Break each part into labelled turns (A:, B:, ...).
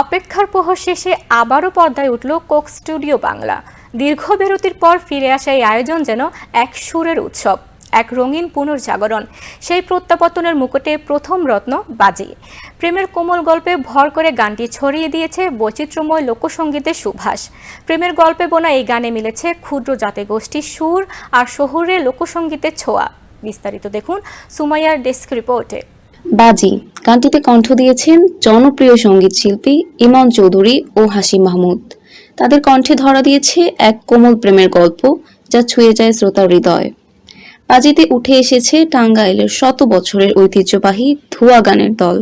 A: অপেক্ষার প্রহর শেষে আবারও পর্দায় উঠল কোক স্টুডিও বাংলা। দীর্ঘ বিরতির পর ফিরে আসা এই আয়োজন যেন এক সুরের উৎসব, এক রঙিন পুনর্জাগরণ। সেই প্রত্যাবর্তনের মুকুটে প্রথম রত্ন বাজি। প্রেমের কোমল গল্পে ভর করে গানটি ছড়িয়ে দিয়েছে বৈচিত্র্যময় লোকসঙ্গীতের সুভাষ। প্রেমের গল্পে বোনা এই গানে মিলেছে ক্ষুদ্র জাতি গোষ্ঠীর সুর আর শহুরে লোকসঙ্গীতের ছোঁয়া। বিস্তারিত দেখুন সুমাইয়ার ডেস্ক রিপোর্টে।
B: বাজি। গানটিতে কণ্ঠ দিয়েছেন জনপ্রিয় সংগীত শিল্পী ইমন চৌধুরী ও হাসি মাহমুদ। তাদের কণ্ঠে ধরা দিয়েছে এক কোমল প্রেমের গল্প যা ছুঁয়ে যায় শ্রোতার হৃদয়। বাজিতে উঠে এসেছে টাঙ্গাইলের শত বছরের ঐতিহ্যবাহী ধোয়া গানের দল।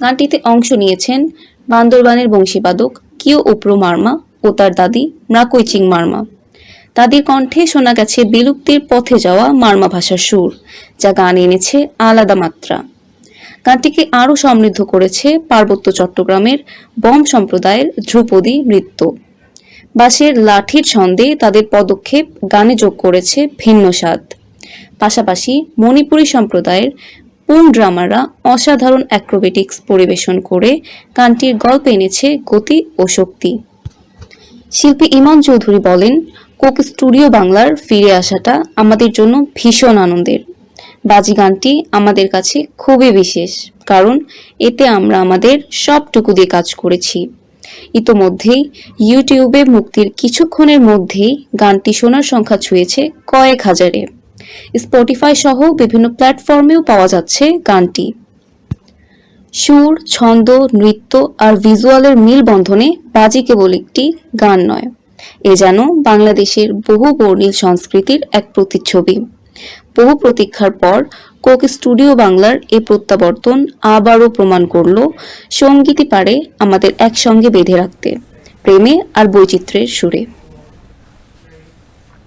B: গানটিতে অংশ নিয়েছেন বান্দরবানের বংশীবাদক কিও উপ্রো মার্মা ও তার দাদি মৃকৈচিং মার্মা। দাদির কণ্ঠে শোনা গেছে বিলুপ্তির পথে যাওয়া মার্মা ভাষার সুর, যা গান এনেছে আলাদা মাত্রা। গানটিকে আরও সমৃদ্ধ করেছে পার্বত্য চট্টগ্রামের বম সম্প্রদায়ের ধ্রুপদী নৃত্য। বাঁশের লাঠির ছন্দে তাদের পদক্ষেপ গানে যোগ করেছে ভিন্ন স্বাদ। পাশাপাশি মণিপুরী সম্প্রদায়ের পুন ড্রামাররা অসাধারণ অ্যাক্রোবেটিক্স পরিবেশন করে গানটির গল্প এনেছে গতি ও শক্তি। শিল্পী ইমন চৌধুরী বলেন, কোক স্টুডিও বাংলার ফিরে আসাটা আমাদের জন্য ভীষণ আনন্দের। বাজি গানটি আমাদের কাছে খুবই বিশেষ, কারণ এতে আমরা আমাদের সবটুকু দিয়ে কাজ করেছি। ইতোমধ্যেই ইউটিউবে মুক্তির কিছুক্ষণের মধ্যেই গানটি শোনার সংখ্যা ছুঁয়েছে কয়েক হাজারে। স্পটিফাই সহ বিভিন্ন প্ল্যাটফর্মেও পাওয়া যাচ্ছে গানটি। সুর, ছন্দ, নৃত্য আর ভিজুয়ালের মিল বন্ধনে বাজি কেবল একটি গান নয়, এ যেন বাংলাদেশের বহু বর্ণিল সংস্কৃতির এক প্রতিচ্ছবি। বহু প্রতীক্ষার পর কোক স্টুডিও বাংলার এ প্রত্যাবর্তন আবারও প্রমাণ করল সঙ্গীতই পারে আমাদের একসঙ্গে বেঁধে রাখতে, প্রেমে আর বৈচিত্র্যের সুরে।